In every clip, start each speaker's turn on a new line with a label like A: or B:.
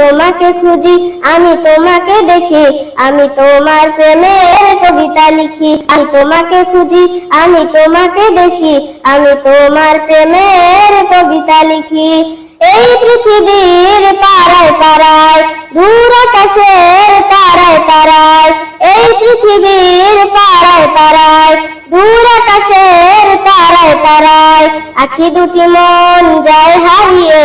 A: তোমাকে খুঁজি, আমি তোমাকে দেখি, আমি তোমার প্রেমের কবিতা লিখি। আমি তোমাকে খুঁজি, আমি তোমাকে দেখি, আমি তোমার প্রেমের কবিতা লিখি। এই পৃথিবীর পাড়ায় পাড়ায়, দূর আকাশের তারায় তারায়, এই পৃথিবীর পাড়ায় পাড়ায়, দূর আকাশের তারায় তারায়, আখি দুটি মন যায় হারিয়ে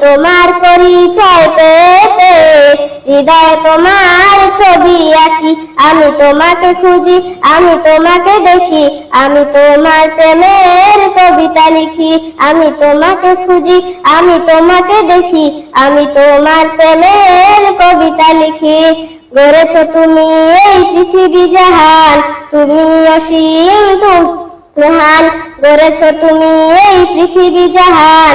A: তোমার পরিচয় পেতে, হৃদয় তোমার ছবি আঁকি। আমি তোমাকে খুঁজি, আমি তোমাকে দেখি। আমি তোমার প্রেমের কবিতা লিখি। আমি তোমাকে খুঁজি, আমি তোমাকে দেখি। আমি তোমার প্রেমের কবিতা লিখি। গড়েছ তুমি এই পৃথিবী জাহান তুমি অসীম তুমি মহান গড়েছ তুমি এই পৃথিবী জাহান